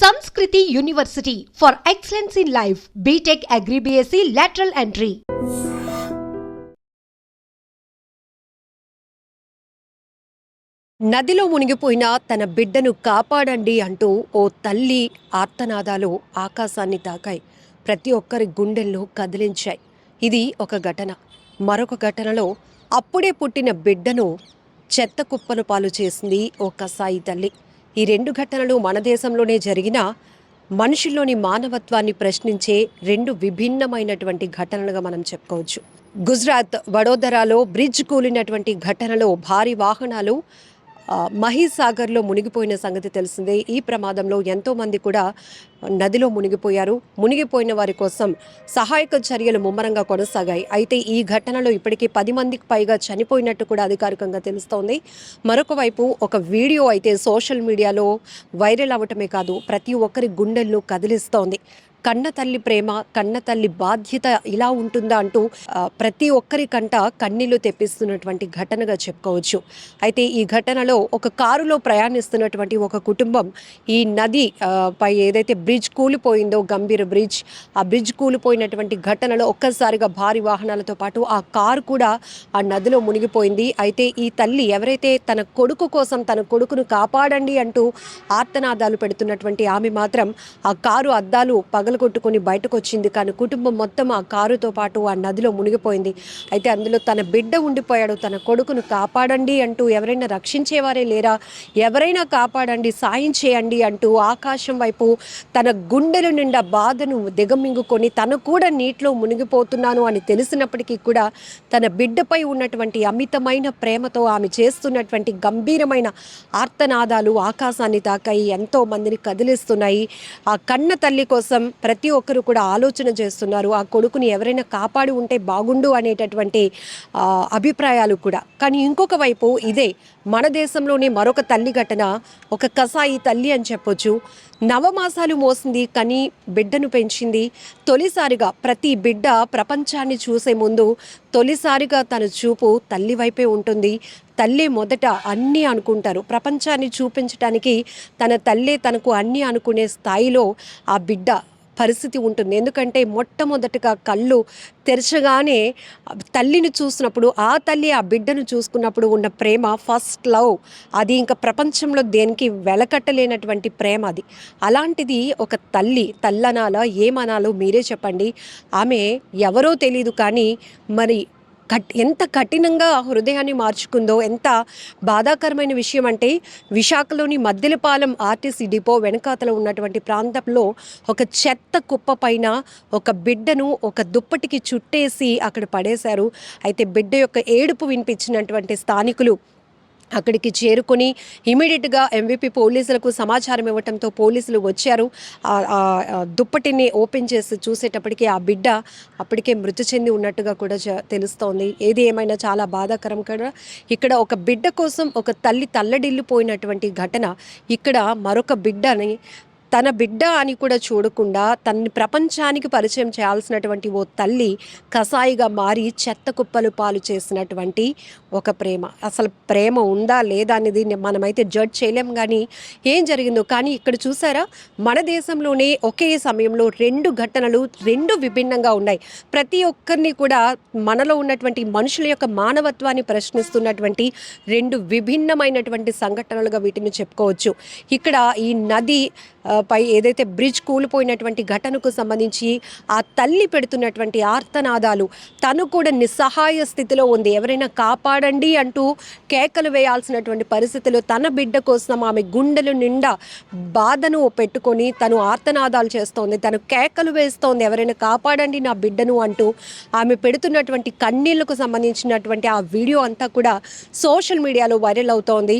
Sanskriti university for excellence in life BTech Agri lateral entry నదిలో మునిగిపోయిన తన బిడ్డను కాపాడండి అంటూ ఓ తల్లి ఆర్తనాదాలు ఆకాశాన్ని తాకాయి. ప్రతి ఒక్కరి గుండెల్లో కదిలించాయి. ఇది ఒక ఘటన. మరొక ఘటనలో అప్పుడే పుట్టిన బిడ్డను చెత్త కుప్పను పాలు చేసింది ఓ కసాయి తల్లి. ఈ రెండు ఘటనలు మన దేశంలోనే జరిగిన మనుషుల్లోని మానవత్వాన్ని ప్రశ్నించే రెండు విభిన్నమైనటువంటి ఘటనలుగా మనం చెప్పుకోవచ్చు. గుజరాత్ వడోదరాలో బ్రిడ్జ్ కూలినటువంటి ఘటనలో భారీ వాహనాలు మహీసాగర్లో మునిగిపోయిన సంగతి తెలిసిందే. ఈ ప్రమాదంలో ఎంతోమంది కూడా నదిలో మునిగిపోయారు. మునిగిపోయిన వారి కోసం సహాయక చర్యలు ముమ్మరంగా కొనసాగాయి. అయితే ఈ ఘటనలో ఇప్పటికీ పది మందికి పైగా చనిపోయినట్టు కూడా అధికారికంగా తెలుస్తోంది. మరొక వైపు ఒక వీడియో అయితే సోషల్ మీడియాలో వైరల్ అవ్వటమే కాదు ప్రతి ఒక్కరి గుండెలను కదిలిస్తోంది. కన్న తల్లి ప్రేమ కన్న తల్లి బాధ్యత ఇలా ఉంటుందా అంటూ ప్రతి ఒక్కరి కంట కన్నీళ్ళు తెప్పిస్తున్నటువంటి ఘటనగా చెప్పుకోవచ్చు. అయితే ఈ ఘటనలో ఒక కారులో ప్రయాణిస్తున్నటువంటి ఒక కుటుంబం ఈ నది పై ఏదైతే బ్రిడ్జ్ కూలిపోయిందో గంభీర బ్రిడ్జ్ ఆ బ్రిడ్జ్ కూలిపోయినటువంటి ఘటనలో ఒక్కసారిగా భారీ వాహనాలతో పాటు ఆ కారు కూడా ఆ నదిలో మునిగిపోయింది. అయితే ఈ తల్లి ఎవరైతే తన కొడుకు కోసం తన కొడుకును కాపాడండి అంటూ ఆర్తనాదాలు పెడుతున్నటువంటి ఆమె మాత్రం ఆ కారు అద్దాలు పగ పగలగొట్టుకొని బయటకు వచ్చింది కానీ కుటుంబం మొత్తం ఆ కారుతో పాటు ఆ నదిలో మునిగిపోయింది. అయితే అందులో తన బిడ్డ ఉండిపోయాడు. తన కొడుకును కాపాడండి అంటూ ఎవరైనా రక్షించేవారే లేరా? ఎవరైనా కాపాడండి సాయం చేయండి అంటూ ఆకాశం వైపు తన గుండెల నిండా బాధను దిగమింగుకొని తను కూడా నీటిలో మునిగిపోతున్నాను అని తెలిసినప్పటికీ కూడా తన బిడ్డపై ఉన్నటువంటి అమితమైన ప్రేమతో ఆమె చేస్తున్నటువంటి గంభీరమైన ఆర్తనాదాలు ఆకాశాన్ని తాకాయి. ఎంతో మందిని కదిలిస్తున్నాయి. ఆ కన్న తల్లి కోసం ప్రతి ఒక్కరు కూడా ఆలోచన చేస్తున్నారు ఆ కొడుకుని ఎవరైనా కాపాడి ఉంటే బాగుండు అనేటటువంటి అభిప్రాయాలు కూడా. కానీ ఇంకొక వైపు ఇదే మన దేశంలోనే మరొక తల్లి ఘటన ఒక కసాయి తల్లి అని చెప్పొచ్చు. నవమాసాలు మోసింది కానీ బిడ్డను పెంచింది. తొలిసారిగా ప్రతి బిడ్డ ప్రపంచాన్ని చూసే ముందు తొలిసారిగా తన చూపు తల్లి వైపే ఉంటుంది. తల్లి మొదట అన్నీ అనుకుంటారు. ప్రపంచాన్ని చూపించడానికి తన తల్లే తనకు అన్నీ అనుకునే స్థాయిలో ఆ బిడ్డ పరిస్థితి ఉంటుంది. ఎందుకంటే మొట్టమొదటగా కళ్ళు తెరచగానే తల్లిని చూసినప్పుడు ఆ తల్లి ఆ బిడ్డను చూసుకున్నప్పుడు ఉన్న ప్రేమ ఫస్ట్ లవ్ అది ఇంకా ప్రపంచంలో దేనికి వెలకట్టలేనటువంటి ప్రేమ అది. అలాంటిది ఒక తల్లి తల్లనాలో ఏమనాలో మీరే చెప్పండి. ఆమె ఎవరో తెలియదు కానీ మరి కట్ ఎంత కఠినంగా హృదయాన్ని మార్చుకుందో ఎంత బాధాకరమైన విషయం అంటే విశాఖలోని మద్దెలపాలెం ఆర్టీసీ డిపో వెనకాతల ఉన్నటువంటి ప్రాంతంలో ఒక చెత్త కుప్ప పైన ఒక బిడ్డను ఒక దుప్పటికి చుట్టేసి అక్కడ పడేశారు. అయితే బిడ్డ యొక్క ఏడుపు వినిపించినటువంటి స్థానికులు అక్కడికి చేరుకొని ఇమీడియట్గా ఎంవీపీ పోలీసులకు సమాచారం ఇవ్వటంతో పోలీసులు వచ్చారు. దుప్పటిని ఓపెన్ చేసి చూసేటప్పటికి ఆ బిడ్డ అప్పటికే మృతి చెంది ఉన్నట్టుగా కూడా చ- తెలుస్తోంది. ఏది ఏమైనా చాలా బాధాకరం కూడా ఇక్కడ ఒక బిడ్డ కోసం ఒక తల్లి తల్లడిల్లిపోయినటువంటి ఘటన. ఇక్కడ మరొక బిడ్డని తన బిడ్డ అని కూడా చూడకుండా తనని ప్రపంచానికి పరిచయం చేయాల్సినటువంటి ఓ తల్లి కసాయిగా మారి చెత్త కుప్పలు పాలు చేసినటువంటి ఒక ప్రేమ. అసలు ప్రేమ ఉందా లేదా అనేది మనమైతే జడ్జ్ చేయలేం కానీ ఏం జరిగిందో. కానీ ఇక్కడ చూసారా మన దేశంలోనే ఒకే సమయంలో రెండు ఘటనలు రెండు విభిన్నంగా ఉన్నాయి. ప్రతి ఒక్కరిని కూడా మనలో ఉన్నటువంటి మనుషుల యొక్క మానవత్వాన్ని ప్రశ్నిస్తున్నటువంటి రెండు విభిన్నమైనటువంటి సంఘటనలుగా వీటిని చెప్పుకోవచ్చు. ఇక్కడ ఈ నది పై ఏదైతే బ్రిడ్జ్ కూలిపోయినటువంటి ఘటనకు సంబంధించి ఆ తల్లి పెడుతున్నటువంటి ఆర్తనాదాలు తను కూడా నిస్సహాయ స్థితిలో ఉంది. ఎవరైనా కాపాడండి అంటూ కేకలు వేయాల్సినటువంటి పరిస్థితులు తన బిడ్డ కోసం ఆమె గుండెలు నిండా బాధను పెట్టుకొని తను ఆర్తనాదాలు చేస్తోంది. తను కేకలు వేస్తోంది. ఎవరైనా కాపాడండి నా బిడ్డను అంటూ ఆమె పెడుతున్నటువంటి కన్నీళ్ళకు సంబంధించినటువంటి ఆ వీడియో అంతా కూడా సోషల్ మీడియాలో వైరల్ అవుతోంది.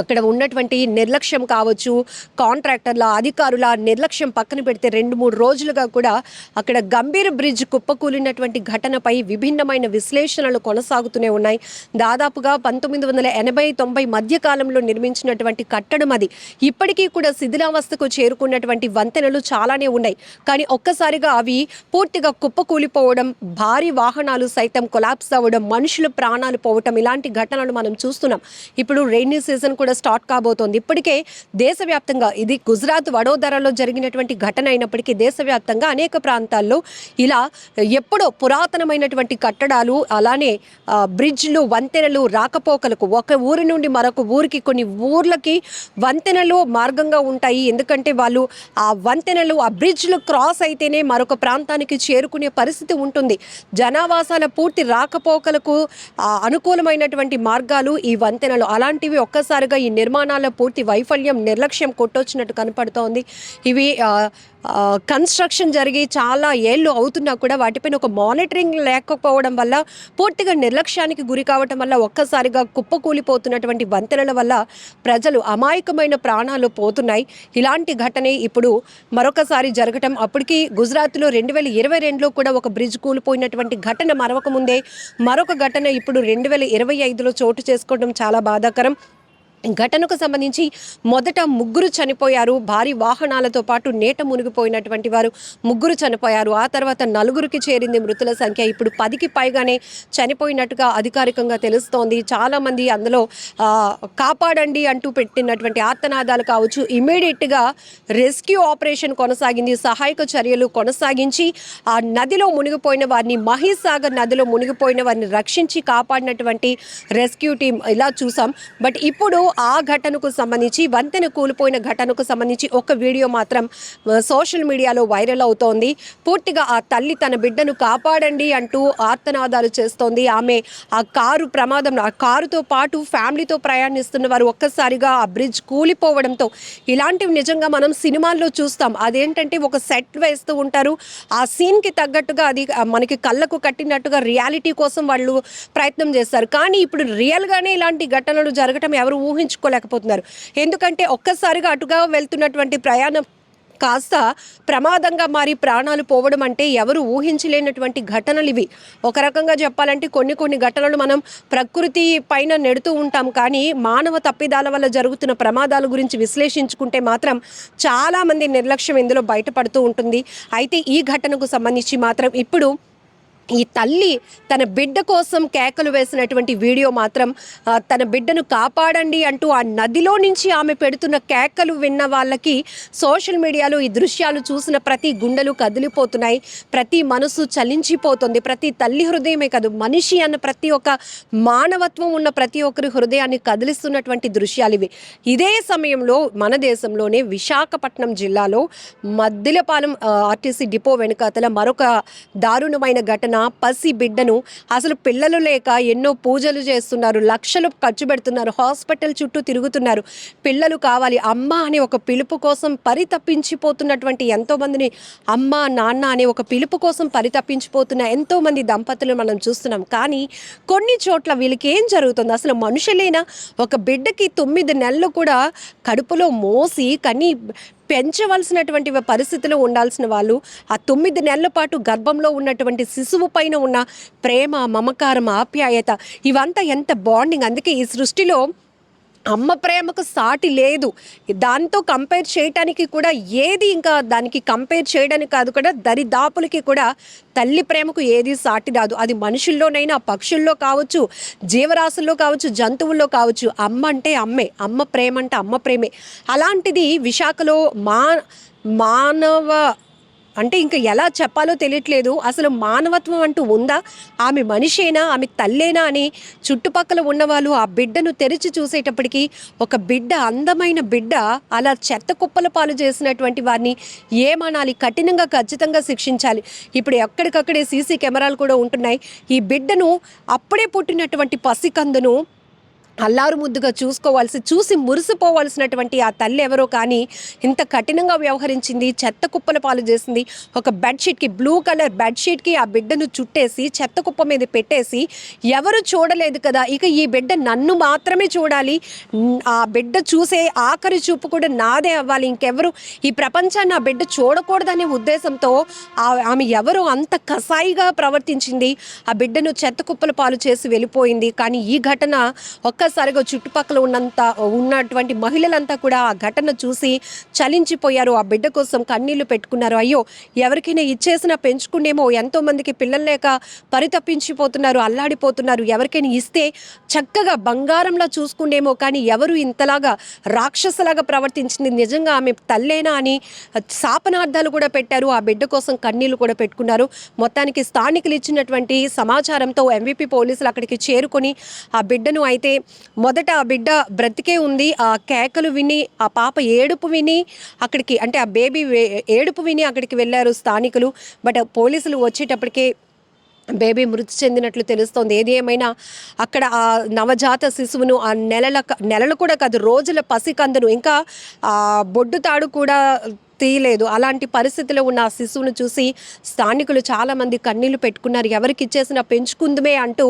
అక్కడ ఉన్నటువంటి నిర్లక్ష్యం కావచ్చు కాంట్రాక్టర్ల అధికారుల నిర్లక్ష్యం పక్కన పెడితే రెండు మూడు రోజులుగా కూడా అక్కడ గంభీర బ్రిడ్జ్ కుప్పకూలినటువంటి ఘటనపై విభిన్నమైన విశ్లేషణలు కొనసాగుతూనే ఉన్నాయి. దాదాపుగా పంతొమ్మిది వందల ఎనభై తొంభై మధ్య కాలంలో నిర్మించినటువంటి కట్టడం అది. ఇప్పటికీ కూడా శిథిలావస్థకు చేరుకున్నటువంటి వంతెనలు చాలానే ఉన్నాయి. కానీ ఒక్కసారిగా అవి పూర్తిగా కుప్పకూలిపోవడం భారీ వాహనాలు సైతం కొలాప్స్ అవ్వడం మనుషుల ప్రాణాలు పోవటం ఇలాంటి ఘటనలు మనం చూస్తున్నాం. ఇప్పుడు రైనీ సీజన్ కూడా స్టార్ట్ కాబోతోంది. ఇప్పటికే దేశవ్యాప్తంగా ఇది గుజరాత్ వడోదరలో జరిగినటువంటి ఘటన అయినప్పటికీ దేశవ్యాప్తంగా అనేక ప్రాంతాల్లో ఇలా ఎప్పుడో పురాతనమైనటువంటి కట్టడాలు అలానే బ్రిడ్జ్లు వంతెనలు రాకపోకలకు ఒక ఊరి నుండి మరొక ఊరికి కొన్ని ఊర్లకి వంతెనలు మార్గంగా ఉంటాయి. ఎందుకంటే వాళ్ళు ఆ వంతెనలు ఆ బ్రిడ్జ్లు క్రాస్ అయితేనే మరొక ప్రాంతానికి చేరుకునే పరిస్థితి ఉంటుంది. జనావాసాల పూర్తి రాకపోకలకు అనుకూలమైనటువంటి మార్గాలు ఈ వంతెనలు. అలాంటివి ఒక్కసారి ఒక్కసారిగా ఈ నిర్మాణాల పూర్తి వైఫల్యం నిర్లక్ష్యం కొట్టొచ్చినట్టు కనపడుతోంది. ఇవి కన్స్ట్రక్షన్ జరిగి చాలా ఏళ్ళు అవుతున్నా కూడా వాటిపైన ఒక మానిటరింగ్ లేకపోవడం వల్ల పూర్తిగా నిర్లక్ష్యానికి గురి కావటం వల్ల ఒక్కసారిగా కుప్పకూలిపోతున్నటువంటి వంతెనల వల్ల ప్రజలు అమాయకమైన ప్రాణాలు పోతున్నాయి. ఇలాంటి ఘటనే ఇప్పుడు మరొకసారి జరగటం అప్పటికి గుజరాత్లో రెండు వేల ఇరవై రెండులో కూడా ఒక బ్రిడ్జ్ కూలిపోయినటువంటి ఘటన మరొక ముందే మరొక ఘటన ఇప్పుడు రెండు వేల ఇరవై ఐదులో చోటు చేసుకోవడం చాలా బాధాకరం. ఘటనకు సంబంధించి మొదట ముగ్గురు చనిపోయారు. భారీ వాహనాలతో పాటు నేట మునిగిపోయినటువంటి వారు ముగ్గురు చనిపోయారు. ఆ తర్వాత నలుగురికి చేరింది మృతుల సంఖ్య. ఇప్పుడు పదికి పైగానే చనిపోయినట్టుగా అధికారికంగా తెలుస్తోంది. చాలామంది అందులో కాపాడండి అంటూ పెట్టినటువంటి ఆర్తనాదాలు కావచ్చు ఇమీడియట్గా రెస్క్యూ ఆపరేషన్ కొనసాగింది. సహాయక చర్యలు కొనసాగించి ఆ నదిలో మునిగిపోయిన వారిని మహీసాగర్ నదిలో మునిగిపోయిన వారిని రక్షించి కాపాడినటువంటి రెస్క్యూ టీం ఇలా చూసాం. బట్ ఇప్పుడు ఆ ఘటనకు సంబంధించి వంతెన కూలిపోయిన ఘటనకు సంబంధించి ఒక వీడియో మాత్రం సోషల్ మీడియాలో వైరల్ అవుతోంది. పూర్తిగా ఆ తల్లి తన బిడ్డను కాపాడండి అంటూ ఆర్తనాదాలు చేస్తోంది. ఆమె ఆ కారు ప్రమాదంలో ఆ కారుతో పాటు ఫ్యామిలీతో ప్రయాణిస్తున్న వారు ఒక్కసారిగా ఆ బ్రిడ్జ్ కూలిపోవడంతో ఇలాంటివి నిజంగా మనం సినిమాల్లో చూస్తాం. అదేంటంటే ఒక సెట్ వేస్తూ ఉంటారు. ఆ సీన్కి తగ్గట్టుగా అది మనకి కళ్ళకు కట్టినట్టుగా రియాలిటీ కోసం వాళ్ళు ప్రయత్నం చేస్తారు. కానీ ఇప్పుడు రియల్గానే ఇలాంటి ఘటనలు జరగటం ఎవరు ఊహించుకోలేకపోతున్నారు. ఎందుకంటే ఒక్కసారిగా అటుగా వెళ్తున్నటువంటి ప్రయాణం కాస్త ప్రమాదంగా మారి ప్రాణాలు పోవడం అంటే ఎవరు ఊహించలేనటువంటి ఘటనలు ఇవి. ఒక రకంగా చెప్పాలంటే కొన్ని కొన్ని ఘటనలు మనం ప్రకృతి పైన నెడుతూ ఉంటాం. కానీ మానవ తప్పిదాల వల్ల జరుగుతున్న ప్రమాదాల గురించి విశ్లేషించుకుంటే మాత్రం చాలామంది నిర్లక్ష్యం ఇందులో బయటపడుతూ ఉంటుంది. అయితే ఈ ఘటనకు సంబంధించి మాత్రం ఇప్పుడు ఈ తల్లి తన బిడ్డ కోసం కేకలు వేసినటువంటి వీడియో మాత్రం తన బిడ్డను కాపాడండి అంటూ ఆ నదిలో నుంచి ఆమె పెడుతున్న కేకలు విన్న వాళ్ళకి సోషల్ మీడియాలో ఈ దృశ్యాలు చూసిన ప్రతి గుండెలు కదిలిపోతున్నాయి. ప్రతి మనసు చలించిపోతుంది. ప్రతి తల్లి హృదయమే కాదు మనిషి అన్న ప్రతి ఒక్క మానవత్వం ఉన్న ప్రతి ఒక్కరి హృదయాన్ని కదిలిస్తున్నటువంటి దృశ్యాలు ఇవి. ఇదే సమయంలో మన దేశంలోనే విశాఖపట్నం జిల్లాలో మద్దిలపాలెం ఆర్టీసీ డిపో వెనుకాతల మరొక దారుణమైన ఘటన పసి బిడ్డను అసలు పిల్లలు లేక ఎన్నో పూజలు చేస్తున్నారు లక్షలు ఖర్చు పెడుతున్నారు హాస్పిటల్ చుట్టూ తిరుగుతున్నారు. పిల్లలు కావాలి అమ్మ అనే ఒక పిలుపు కోసం పరితపించిపోతున్నటువంటి ఎంతోమందిని అమ్మ నాన్న అనే ఒక పిలుపు కోసం పరితపించిపోతున్న ఎంతోమంది దంపతులు మనం చూస్తున్నాం. కానీ కొన్ని చోట్ల వీళ్ళకి ఏం జరుగుతుంది? అసలు మనుషులేనా ఒక బిడ్డకి తొమ్మిది నెలలు కూడా కడుపులో మోసి కనీ పెంచవలసినటువంటి పరిస్థితిలో ఉండాల్సిన వాళ్ళు ఆ తొమ్మిది నెలల పాటు గర్భంలో ఉన్నటువంటి శిశువు పైన ఉన్న ప్రేమ మమకారం ఆప్యాయత ఇవంతా ఎంత బాండింగ్. అందుకే ఈ సృష్టిలో అమ్మ ప్రేమకు సాటి లేదు. దాంతో కంపేర్ చేయటానికి కూడా ఏది ఇంకా దానికి కంపేర్ చేయడానికి కాదు కూడా దరిదాపులకి కూడా తల్లి ప్రేమకు ఏది సాటి రాదు. అది మనుషుల్లోనైనా పక్షుల్లో కావచ్చు జీవరాశుల్లో కావచ్చు జంతువుల్లో కావచ్చు అమ్మ అంటే అమ్మే. అమ్మ ప్రేమ అంటే అమ్మ ప్రేమే. అలాంటిది విశాఖలో మా మానవ అంటే ఇంకా ఎలా చెప్పాలో తెలియట్లేదు. అసలు మానవత్వం అంటూ ఉందా? ఆమె మనిషేనా? ఆమె తల్లేనా? అని చుట్టుపక్కల ఉన్నవాళ్ళు ఆ బిడ్డను తెరిచి చూసేటప్పటికి ఒక బిడ్డ అందమైన బిడ్డ అలా చెత్త కుప్పల పాలు చేసినటువంటి వారిని ఏమనాలి? కఠినంగా ఖచ్చితంగా శిక్షించాలి. ఇప్పుడు ఎక్కడికక్కడే సీసీ కెమెరాలు కూడా ఉంటున్నాయి. ఈ బిడ్డను అప్పుడే పుట్టినటువంటి పసికందును అల్లారు ముద్దుగా చూసుకోవాల్సి చూసి మురిసిపోవాల్సినటువంటి ఆ తల్లి ఎవరో కానీ ఇంత కఠినంగా వ్యవహరించింది చెత్త కుప్పల పాలు చేసింది ఒక బెడ్షీట్కి బ్లూ కలర్ బెడ్షీట్కి ఆ బిడ్డను చుట్టేసి చెత్త కుప్ప మీద పెట్టేసి ఎవరు చూడలేదు కదా ఇక ఈ బిడ్డ నన్ను మాత్రమే చూడాలి. ఆ బిడ్డ చూసే ఆఖరి చూపు కూడా నాదే అవ్వాలి. ఇంకెవరు ఈ ప్రపంచాన్ని ఆ బిడ్డ చూడకూడదనే ఉద్దేశంతో ఆమె ఎవరు అంత కసాయిగా ప్రవర్తించింది. ఆ బిడ్డను చెత్త కుప్పల పాలు చేసి వెళ్ళిపోయింది. కానీ ఈ ఘటన ఒక్క ఒక్కసారిగా చుట్టుపక్కల ఉన్నంత ఉన్నటువంటి మహిళలంతా కూడా ఆ ఘటన చూసి చలించిపోయారు. ఆ బిడ్డ కోసం కన్నీళ్ళు పెట్టుకున్నారు. అయ్యో ఎవరికైనా ఇచ్చేసినా పెంచుకునేమో ఎంతో మందికి పిల్లలు లేక పరితపించిపోతున్నారు అల్లాడిపోతున్నారు. ఎవరికైనా ఇస్తే చక్కగా బంగారంలా చూసుకునేమో కానీ ఎవరు ఇంతలాగా రాక్షసలాగా ప్రవర్తించింది? నిజంగా ఆమె తల్లేనా అని శాపనార్థాలు కూడా పెట్టారు. ఆ బిడ్డ కోసం కన్నీళ్ళు కూడా పెట్టుకున్నారు. మొత్తానికి స్థానికులు ఇచ్చినటువంటి సమాచారంతో ఎంవిపి పోలీసులు అక్కడికి చేరుకొని ఆ బిడ్డను అయితే మొదట ఆ బిడ్డ బ్రతికే ఉంది ఆ కేకలు విని ఆ పాప ఏడుపు విని అక్కడికి అంటే ఆ బేబీ ఏడుపు విని అక్కడికి వెళ్ళారు స్థానికులు. బట్ పోలీసులు వచ్చేటప్పటికే బేబీ మృతి చెందినట్లు తెలుస్తోంది. ఏది ఏమైనా అక్కడ ఆ నవజాత శిశువును ఆ నెలల నెలలు కూడా కాదు రోజుల పసికందును ఇంకా ఆ బొడ్డు తాడు కూడా తీయలేదు. అలాంటి పరిస్థితిలో ఉన్న ఆ శిశువును చూసి స్థానికులు చాలామంది కన్నీళ్ళు పెట్టుకున్నారు. ఎవరికి ఇచ్చేసినా పెంచుకుందమే అంటూ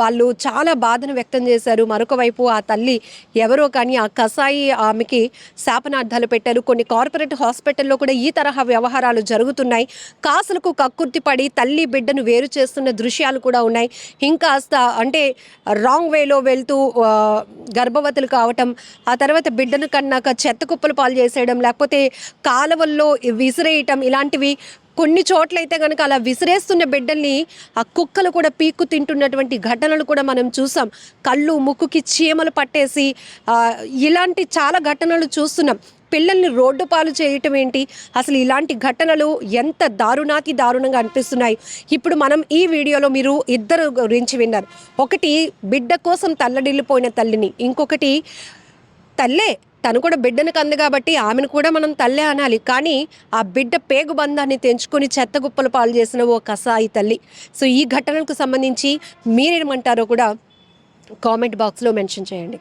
వాళ్ళు చాలా బాధను వ్యక్తం చేశారు. మరొక వైపు ఆ తల్లి ఎవరో కానీ ఆ కసాయి ఆమెకి శాపనార్థాలు పెట్టారు. కొన్ని కార్పొరేట్ హాస్పిటల్లో కూడా ఈ తరహా వ్యవహారాలు జరుగుతున్నాయి. కాసులకు కక్కుర్తి పడి తల్లి బిడ్డను వేరు చేస్తున్న దృశ్యాలు కూడా ఉన్నాయి. ఇంకాస్త అంటే రాంగ్ వేలో వెళ్తూ గర్భవతులు కావటం ఆ తర్వాత బిడ్డను కన్నాక చెత్త కుప్పలు పాలు చేసేయడం లేకపోతే కాలువల్లో విసిరేయటం ఇలాంటివి కొన్ని చోట్లయితే కనుక అలా విసిరేస్తున్న బిడ్డల్ని ఆ కుక్కలు కూడా పీక్కు తింటున్నటువంటి ఘటనలు కూడా మనం చూసాం. కళ్ళు ముక్కుకి చీమలు పట్టేసి ఇలాంటి చాలా ఘటనలు చూస్తున్నాం. పిల్లల్ని రోడ్డు పాలు చేయటం ఏంటి? అసలు ఇలాంటి ఘటనలు ఎంత దారుణాతి దారుణంగా అనిపిస్తున్నాయి? ఇప్పుడు మనం ఈ వీడియోలో మీరు ఇద్దరు గురించి విన్నారు. ఒకటి బిడ్డ కోసం తల్లడిల్లిపోయిన తల్లిని. ఇంకొకటి తల్లే తను కూడా బిడ్డను కంది కాబట్టి ఆమెను కూడా మనం తల్లే అనాలి. కానీ ఆ బిడ్డ పేగు బంధాన్ని తెంచుకొని చెత్త గుప్పలు పాలు చేసిన ఓ కసాయి తల్లి. సో ఈ ఘటనకు సంబంధించి మీరేమంటారో కూడా కామెంట్ బాక్స్లో మెన్షన్ చేయండి.